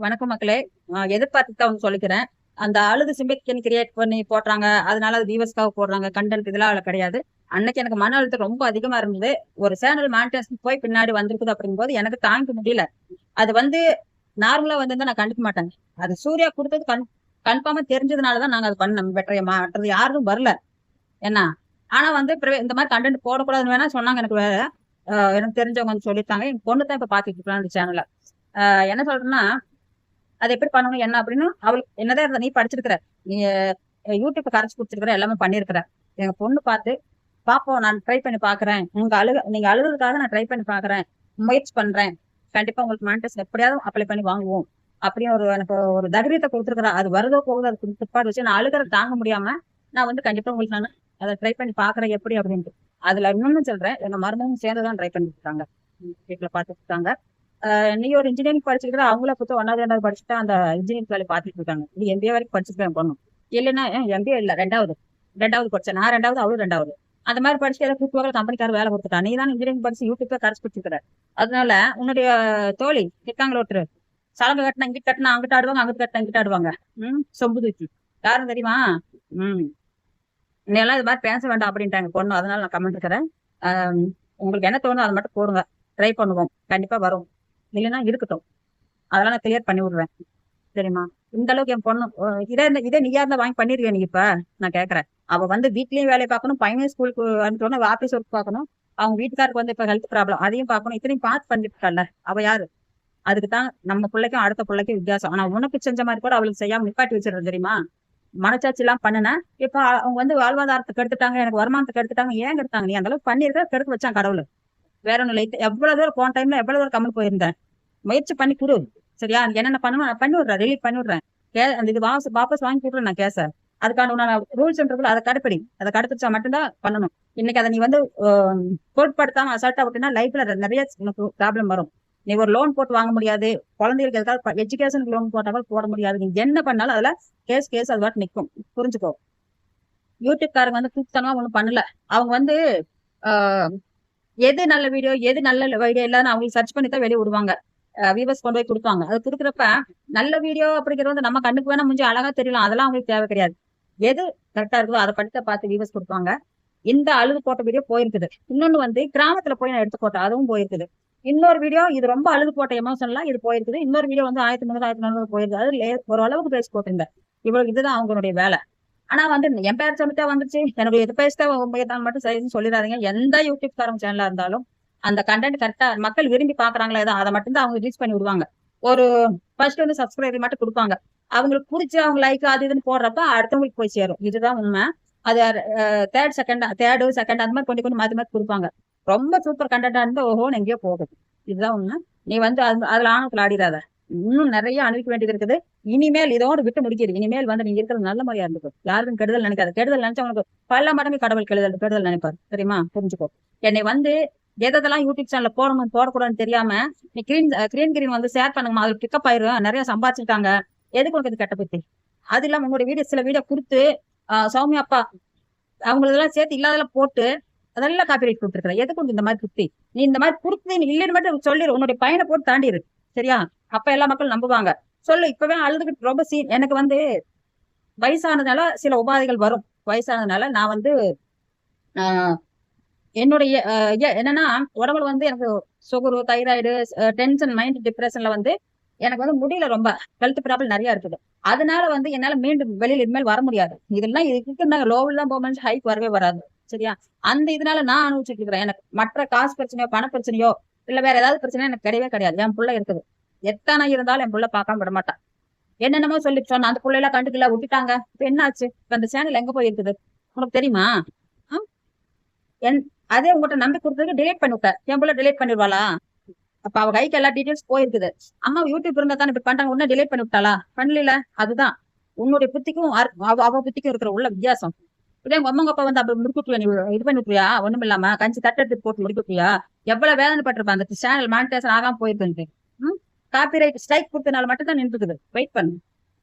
வணக்கம் மக்களே. எதிர்பார்த்துதான் எதிர்பார்த்து தான் சொல்லிக்கிறேன். அந்த அழுது சிம்பிக்கன் கிரியேட் பண்ணி போடுறாங்க அதனால அது வியூவர்ஸ்க்காக போடுறாங்க. கண்டென்ட் இதெல்லாம் அவ்வளோ கிடையாது. அன்னைக்கு எனக்கு மன அழுத்தம் ரொம்ப அதிகமா இருந்தது. ஒரு சேனல் மானிட்டேஷன் போய் பின்னாடி வந்திருக்குது அப்படிங்கும்போது எனக்கு தாங்க முடியல. அது வந்து நார்மலா வந்து நான் கண்டுக்க மாட்டேன். அது சூர்யா கொடுத்தது கன் கன்ஃபார்மா தெரிஞ்சதுனால தான் நாங்க அது பண்ணோம். பெட்டர் மற்றது யாரும் வரல. என்ன ஆனா வந்து இந்த மாதிரி கண்டென்ட் போடக்கூடாதுன்னு வேணா சொன்னாங்க எனக்கு வேற. எனக்கு தெரிஞ்சவங்க வந்து சொல்லியிருக்காங்க. என் பொண்ணு தான் இப்ப பாத்துட்டு இருக்கலாம் அந்த சேனல்ல என்ன சொல்றேன்னா அதை எப்படி பண்ணணும் என்ன அப்படின்னு அவளுக்கு என்னதான் இருந்தா நீ படிச்சிருக்கிற. நீ யூடியூப் கரைச்சு கொடுத்துருக்குற எல்லாமே பண்ணிருக்கிற எங்க பொண்ணு பார்த்து பாப்போம் நான் ட்ரை பண்ணி பாக்குறேன் உங்க அழுக நீங்க அழுகிறதுக்காக நான் ட்ரை பண்ணி பாக்குறேன் முயற்சி பண்றேன். கண்டிப்பா உங்களுக்கு மானிட்டஸ் எப்படியாவது அப்ளை பண்ணி வாங்குவோம். அப்படின்னு ஒரு எனக்கு ஒரு தைரியத்தை கொடுத்துருக்குறா. அது வருதோ போகுதோ அது பிற்பாடு வச்சு நான் அழுகிற தாங்க முடியாம நான் வந்து கண்டிப்பா உங்களுக்கு நான் அதை ட்ரை பண்ணி பாக்குறேன் எப்படி அப்படின்ட்டு. அதுல இன்னொன்னு சொல்றேன் எங்க மருமகளும் சேர்ந்து தான் ட்ரை பண்ணிட்டு இருக்காங்க. வீட்டுல பாத்துட்டு இருக்காங்க. நீ ஒரு இன்ஜினியரிங் படிச்சிருக்கிற அவங்கள பத்தி ஒன்னாவது ரெண்டாவது படிச்சுட்டு அந்த இன்ஜினியரிங் வேலை பார்த்துட்டு இருக்காங்க. நீ எம்பிஏ வரைக்கும் படிச்சிருக்கேன் பொண்ணும் இல்லைன்னா எம்பிஏ இல்ல ரெண்டாவது. ரெண்டாவது படிச்சேன். நான் ரெண்டாவது அவளும் ரெண்டாவது. அந்த மாதிரி படிச்சு ஏதாவது கூப்பிட்டு கம்பெனிக்கார வேலை கொடுத்துட்டா. நீ தான் இன்ஜினியரிங் படிச்சு யூடியூப்ல கரைச்சு பிடிச்சிருக்கிற அதனால உன்னுடைய தோழி இருக்காங்களா ஒருத்தர்? சலங்கை கட்டினா இங்கிட்டு கட்டினா அங்கிட்ட ஆடுவாங்க அங்கிட்டு கட்டினா இங்கிட்ட ஆடுவாங்க. ம் சொம்பு தூக்கி. யாரும் தெரியுமா? ம். நீ எல்லாம் இது மாதிரி பேச வேண்டாம் அப்படின்ட்டாங்க பொண்ணு. அதனால நான் கமெண்ட் இருக்கிறேன். உங்களுக்கு என்ன தோணும் அதை மட்டும் போடுங்க. ட்ரை பண்ணுவோம். கண்டிப்பா வரும். இல்லைன்னா இருக்கட்டும். அதெல்லாம் நான் கிளியர் பண்ணி விடுவேன். சரிம்மா? இந்த அளவுக்கு என் பொண்ணு இதே இந்த- இதே நீயா இருந்தா வாங்கி பண்ணிருக்கேன் நீ இப்ப? நான் கேக்குறேன் அவ வந்து வீட்லயும் வேலையை பார்க்கணும் பையன் ஸ்கூலுக்கு அனுப்பிட்டோன்னா ஆபீஸ் ஒர்க் பார்க்கணும். அவங்க வீட்டுக்காருக்கு வந்து இப்ப ஹெல்த் ப்ராப்ளம் அதையும் பார்க்கணும். இத்தனையும் பார்த்து பண்ணிட்டு அவ யாரு? அதுக்கு தான் நம்ம பிள்ளைக்கும் அடுத்த பிள்ளைக்கும் வித்தியாசம். ஆனா உனக்கு செஞ்ச மாதிரி கூட அவளுக்கு செய்யாம நிப்பாட்டி வச்சிருந்த தெரியுமா? மனச்சாட்சி எல்லாம் பண்ணுன இப்ப அவங்க வந்து வாழ்வாதாரத்தை கெடுத்துட்டாங்க எனக்கு வருமானத்தை கெடுத்துட்டாங்க ஏன் கெடுத்தாங்க? நீ அந்த அளவுக்கு பண்ணிருக்க கெடுத்து வச்சான் கடவுள். வேற ஒன்றும் இல்லை. எவ்வளோ தூரம் போன டைம்ல எவ்வளோ தூரம் கமல் போயிருந்தேன். முயற்சி பண்ணி கொடு. சரியா? என்னென்ன பண்ணணும் நான் பண்ணி விடுறேன். ரிலீட் பண்ணி விடுறேன். கே அந்த இது வாபஸ் வாபஸ் வாங்கி கொடுறேன் நான் கேச அதுக்கான உண்டான ரூல்ஸ் இருக்குல்ல அதை கடைப்பிடி. அதை கடைப்பிடிச்சா மட்டும்தான் பண்ணணும். இன்னைக்கு அதை நீ வந்து பொருட்படுத்தாம அசால்ட்டா விட்டுனா லைஃப்ல நிறைய உனக்கு ப்ராப்ளம் வரும். நீ ஒரு லோன் போட்டு வாங்க முடியாது. குழந்தைகளுக்கு எதுக்காவது எஜுகேஷனுக்கு லோன் போட்டாலும் போட முடியாது. நீ என்ன பண்ணாலும் அதுல கேஸ் கேஸ் அது பாட்டு நிற்கும் புரிஞ்சுக்கோ. யூடியூப்காரங்க வந்து கூப்பிட்டனமா ஒன்றும் பண்ணல. அவங்க வந்து எது நல்ல வீடியோ எது நல்ல வீடியோ இல்லைன்னு அவங்களுக்கு சர்ச் பண்ணி தான் வெளியே விடுவாங்க. வியூவர்ஸ் கொண்டு போய் கொடுப்பாங்க. அது கொடுக்குறப்ப நல்ல வீடியோ அப்படிங்கிறது வந்து நம்ம கண்ணுக்கு வேணா முடிஞ்சு அழகா தெரியலாம். அதெல்லாம் அவங்களுக்கு தேவை கிடையாது. எது கரெக்டா இருக்குதோ அதை படித்த பார்த்து வியூவர்ஸ் கொடுப்பாங்க. இந்த அழுது போட்ட வீடியோ போயிருக்குது. இன்னொன்னு வந்து கிராமத்துல போய் நான் எடுத்து போட்டேன் அதுவும் போயிருக்குது. இன்னொரு வீடியோ இது ரொம்ப அழுது போட்ட எமோஷன்லாம் இது போயிருக்குது. இன்னொரு வீடியோ வந்து ஆயிரத்தி முந்நூறு ஆயிரத்தி நானூறு போயிருக்குது. அது ஒரு அளவுக்கு பேசி போட்டிருந்தேன். இவ்வளவு இதுதான் அவங்களுடைய வேலை. ஆனா வந்து என் பேர் சொல்லிட்டே வந்துச்சு எனக்கு இது பேசிட்டே உண்மையத்தான் மட்டும் சரின்னு சொல்லிடாதீங்க. எந்த யூடியூப் காரங்க சேனலா இருந்தாலும் அந்த கண்டென்ட் கரெக்டா மக்கள் விரும்பி பாக்குறாங்களா ஏதோ அதை மட்டும்தான் அவங்க ரீச் பண்ணி விடுவாங்க. ஒரு ஃபர்ஸ்ட் வந்து சப்ஸ்கிரைபர் மட்டும் கொடுப்பாங்க. அவங்களுக்கு பிடிச்ச அவங்க லைக் அது இதுன்னு போடுறப்ப அடுத்தவங்களுக்கு போய் சேரும். இதுதான் உண்மை. அது தேர்ட் செகண்ட் தேர்டு செகண்ட் அந்த மாதிரி கொஞ்சம் கொண்டு மாத்தி மாத்தி கொடுப்பாங்க. ரொம்ப சூப்பர் கண்டென்ட்டாக இருந்தா ஓஹோன்னு எங்கேயோ போகுது இதுதான் உண்மை. நீ வந்து அது அதுல ஆணவத்தில் ஆடிடாத. இன்னும் நிறைய அனுபவிக்க வேண்டியது இருக்குது. இனிமேல் இதோடு விட்டு முடிக்கிறது இனிமேல் வந்து நீங்க இருக்கிறது நல்ல மாதிரியா இருந்துக்கும் யாருக்கும் கெடுதல் நினைக்காது. கெடுதல் நினைச்சா உனக்கு பல மடங்கு கடவுள் கெடுதல் கெடுதல் நினைப்பாரு. தெரியுமா? புரிஞ்சுக்கோ. என்னை வந்து எதெல்லாம் யூடியூப் சேனல்ல போடணும் போடக்கூடாதுன்னு தெரியாம நீ கிரீன் கிரீன் கிரீன் வந்து ஷேர் பண்ணுங்கம்மா. அதுல பிக்கப் ஆயிரும். நிறைய சம்பாதிச்சிருக்காங்க. எதுக்கு உனக்கு இது கெட்ட பத்தி? அது இல்லாம உங்களுடைய வீடியோ சில வீடியோ கொடுத்து ஆஹ் சௌமியா அப்பா அவங்களதெல்லாம் சேர்த்து இல்லாதெல்லாம் போட்டு அதெல்லாம் காப்பிரைட் கொடுத்துருக்குற. எதுக்கு இந்த மாதிரி குத்தி நீ இந்த மாதிரி குடுத்து நீ இல்லைன்னு மட்டும் சொல்லிடு உன்னுடைய பையனை போட்டு தாண்டிடு சரியா? அப்ப எல்லா மக்களும் நம்புவாங்க. சொல்லு இப்பவே அழுதுகிட்டு ரொம்ப சீன் எனக்கு வந்து வயசானதுனால சில உபாதைகள் வரும். வயசானதுனால நான் வந்து ஆஹ், என்னுடைய என்னன்னா உடம்புல வந்து எனக்கு சுகரு தைராய்டு டென்ஷன் மைண்ட் டிப்ரெஷன்ல வந்து எனக்கு வந்து முடியல ரொம்ப. ஹெல்த் ப்ராப்ளம் நிறைய இருக்குது. அதனால வந்து என்னால மீண்டும் வெளியில இனிமேல் வர முடியாது. இதெல்லாம் இதுக்கு நான் லோவில் தான் போக ஹைக் வரவே வராது. சரியா? அந்த இதனால நான் அனுபவிச்சுட்டு இருக்கிறேன். எனக்கு மற்ற காசு பிரச்சனையோ பண பிரச்சனையோ இல்ல வேற ஏதாவது பிரச்சனையோ எனக்கு கிடையவே கிடையாது. என் பிள்ளை இருக்குது. எத்தனை இருந்தாலும் என் புள்ள பார்க்காம விட மாட்டான் என்னென்னமோ சொல்லி சொன்ன அந்த பிள்ளைலாம் கண்டுக்கல விட்டுட்டாங்க. இப்ப என்ன ஆச்சு இப்ப அந்த சேனல் எங்க போயிருக்குது? உனக்கு தெரியுமா? என் அதே உங்ககிட்ட நம்பி கொடுத்ததுக்கு டிலேட் பண்ணி விட்ட என் புள்ள டிலேட் பண்ணிடுவாளா அப்ப அவ கைக்கு எல்லா டீடைல்ஸ் போயிருக்குது. அம்மா யூடியூப் இருந்தா தானே இப்படி பண்றாங்க. உடனே டிலேட் பண்ணி விட்டாளா? பண்ணல அதுதான். உன்னுடைய புத்திக்கும் அவ அவ புத்திக்கும் இருக்கிற உள்ள வித்தியாசம். இதே உங்க அம்மா அப்பா வந்து அப்படி முடிக்குட்டியா நீ இது பண்ணி விட்டுறியா ஒண்ணும் இல்லாம கஞ்சி தட்டெடுத்து போட்டு முடிக்குட்டியா எவ்வளவு வேதனைப்பட்டிருப்பா அந்த சேனல் மானிட்டேஷன் ஆகாம போயிருக்குன்ட்டு. காப்பிரைட் ஸ்ட்ரைக் கொடுத்தனால மட்டும் தான் நின்றுக்குது. வெயிட் பண்ணு.